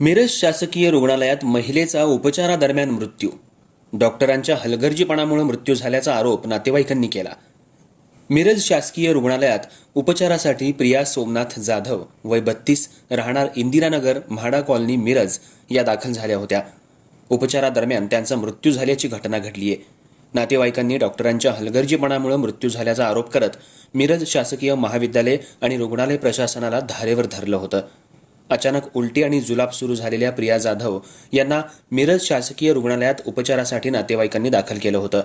मिरज शासकीय रुग्णालयात महिलेचा उपचारादरम्यान मृत्यू. डॉक्टरांच्या हलगर्जीपणामुळे मृत्यू झाल्याचा आरोप नातेवाईकांनी केला. मिरज शासकीय रुग्णालयात उपचारासाठी प्रिया सोमनाथ जाधव वय बत्तीस राहणार इंदिरानगर म्हाडा कॉलनी मिरज या दाखल झाल्या होत्या. उपचारादरम्यान त्यांचा मृत्यू झाल्याची घटना घडली आहे नातेवाईकांनी डॉक्टरांच्या हलगर्जीपणामुळे मृत्यू झाल्याचा आरोप करत मिरज शासकीय महाविद्यालय आणि रुग्णालय प्रशासनाला धारेवर धरलं होतं. अचानक उलटी आणि जुलाब सुरू झालेल्या प्रिया जाधव यांना मिरज शासकीय रुग्णालयात उपचारासाठी नातेवाईकांनी दाखल केलं होतं.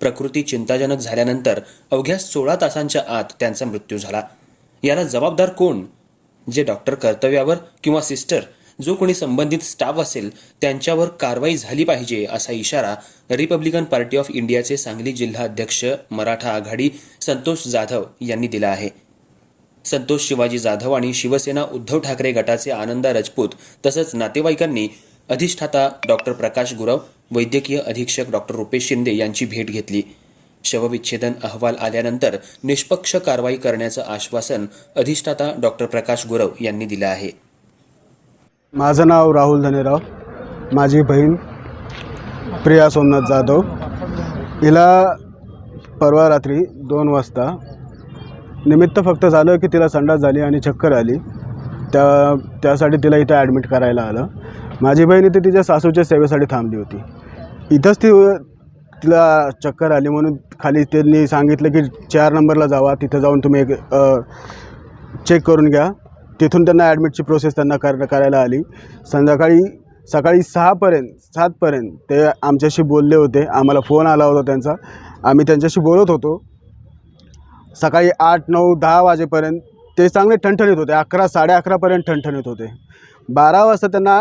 प्रकृती चिंताजनक झाल्यानंतर अवघ्या सोळा तासांच्या आत त्यांचा मृत्यू झाला. याला जबाबदार कोण? जे डॉक्टर कर्तव्यावर किंवा सिस्टर जो कोणी संबंधित स्टाफ असेल त्यांच्यावर कारवाई झाली पाहिजे असा इशारा रिपब्लिकन पार्टी ऑफ इंडियाचे सांगली जिल्हा अध्यक्ष मराठा आघाडी संतोष जाधव यांनी दिला आहे. संतोष शिवाजी जाधव आणि शिवसेना उद्धव ठाकरे गटाचे आनंदा राजपूत तसंच नातेवाईकांनी अधिष्ठाता डॉक्टर प्रकाश गुरव वैद्यकीय अधीक्षक डॉक्टर रुपेश शिंदे यांची भेट घेतली. शवविच्छेदन अहवाल आल्यानंतर निष्पक्ष कारवाई करण्याचं आश्वासन अधिष्ठाता डॉक्टर प्रकाश गुरव यांनी दिलं आहे. माझं नाव राहुल धनेराव. माझी बहीण प्रिया सोमनाथ जाधव. हिला परवा रात्री दोन वाजता निमित्त फक्त झालं की तिला संडास झाली आणि चक्कर आली. त्या त्यासाठी तिला इथं ॲडमिट करायला आलं. माझी बहीण इथे तिच्या सासूच्या सेवेसाठी थांबली होती. इथंच ती तिला चक्कर आली म्हणून खाली त्यांनी सांगितलं की चार नंबरला जावा तिथं जाऊन तुम्ही एक चेक करून घ्या. तिथून त्यांना ॲडमिटची प्रोसेस त्यांना कर करायला आली. संध्याकाळी सकाळी सहापर्यंत सातपर्यंत ते आमच्याशी बोलले होते. आम्हाला फोन आला होता त्यांचा. आम्ही त्यांच्याशी बोलत होतो. सकाळी आठ नऊ दहा वाजेपर्यंत ते चांगले ठणठणीत होते. अकरा साडे अकरापर्यंत ठणठणीत होते. बारा वाजता त्यांना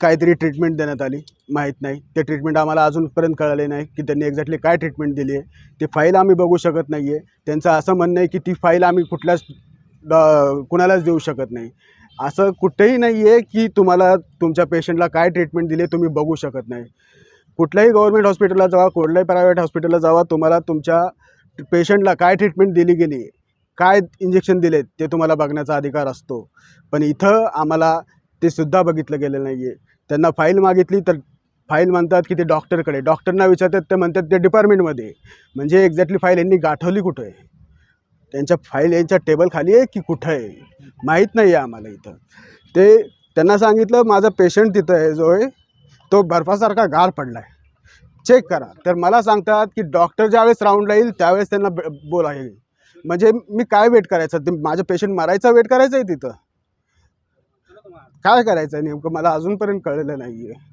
काहीतरी ट्रीटमेंट देण्यात आली. माहीत नाही. ते ट्रीटमेंट आम्हाला अजूनपर्यंत कळले नाही की त्यांनी एक्झॅक्टली काय ट्रीटमेंट दिली आहे ती फाईल आम्ही बघू शकत नाही आहे त्यांचं असं म्हणणं आहे की ती फाईल आम्ही कुठल्याच डॉ कुणालाच देऊ शकत नाही. असं कुठेही नाही आहे की तुम्हाला तुमच्या पेशंटला काय ट्रीटमेंट दिली तुम्ही बघू शकत नाही. कुठल्याही गव्हर्मेंट हॉस्पिटलला जावा कुठल्याही प्रायव्हेट हॉस्पिटलला जावा तुम्हाला तुमच्या पेशंटला काय ट्रीटमेंट दिली गेली काय इंजेक्शन दिले ते तुम्हाला बघण्याचा अधिकार असतो. पण इथं आम्हाला ते सुद्धा बघितलं गेलं नाही आहे त्यांना फाईल मागितली तर फाईल म्हणतात की ते डॉक्टरकडे डॉक्टरना विचारतात ते म्हणतात ते डिपार्टमेंटमध्ये म्हणजे एक्झॅक्टली फाईल यांनी गाठवली कुठं? आहे त्यांच्या फाईल यांच्या टेबल खाली आहे की कुठं आहे? माहीत नाही आहे आम्हाला इथं. ते त्यांना सांगितलं माझा पेशंट तिथं आहे जो आहे तो बर्फासारखा गार पडला आहे चेक करा. तर मला सांगतात की डॉक्टर ज्यावेळेस राऊंडला येईल त्यावेळेस त्यांना ब- येईल म्हणजे मी काय वेट करायचं? ते माझं पेशंट मारायचा वेट करायचं आहे तिथं? काय करायचं आहे नेमकं? मला अजूनपर्यंत कळलेलं नाही आहे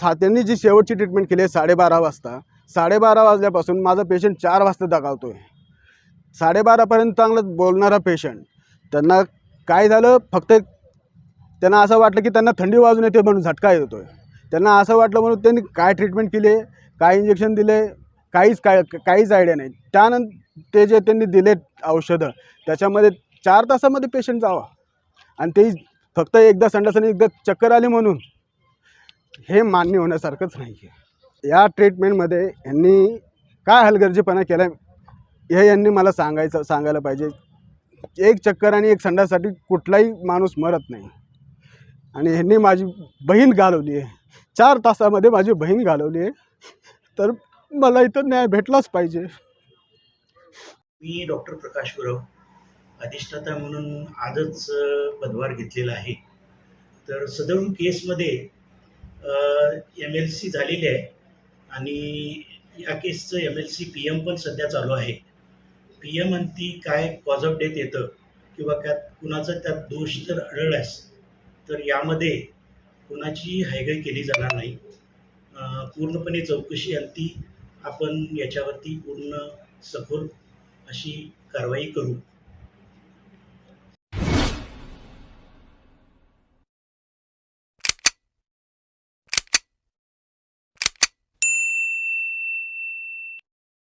त्यांनी जी शेवटची ट्रीटमेंट केली आहे साडेबारा वाजता साडेबारा वाजल्यापासून माझा पेशंट चार वाजता दगावतो आहे साडेबारापर्यंत चांगलं बोलणारा पेशंट त्यांना काय झालं? फक्त त्यांना असं वाटलं की त्यांना थंडी वाजून येते म्हणून झटका येतो आहे त्यांना असं वाटलं म्हणून त्यांनी काय ट्रीटमेंट केली? काय इंजेक्शन दिले? काहीच काय काहीच आयडिया नाही. त्यानंतर ते जे त्यांनी दिले औषधं त्याच्यामध्ये चार तासामध्ये पेशंट जावा. आणि ते फक्त एकदा संडासाने एकदा चक्कर आली म्हणून हे मान्य होण्यासारखंच नाही आहे या ट्रीटमेंटमध्ये यांनी काय हलगर्जीपणा केला हे यांनी मला सांगायचं सांगायला पाहिजे. एक चक्कर आणि एक संडासाठी कुठलाही माणूस मरत नाही. आणि ह्यांनी माझी बहीण घालवली आहे. चार तासामध्ये माझी बहीण घालवली आहे. तर मला इथं न्याय भेटलाच पाहिजे. मी डॉक्टर प्रकाश गुरव अधिष्ठाता म्हणून आजच पदभार घेतलेला आहे. तर सदर केसमध्ये एम एल सी झालेली आहे. आणि या केसचं M L C P M पण सध्या चालू आहे. पी एम अंती काय कॉज ऑफ डेथ येतं किंवा त्यात कुणाचा त्यात दोष जर आढळल्यास तर यामध्ये कुणाची हायगाई केली जाणार नाही. पूर्णपणे चौकशी अंती आपण याच्यावरती पूर्ण सखोल अशी कारवाई करू.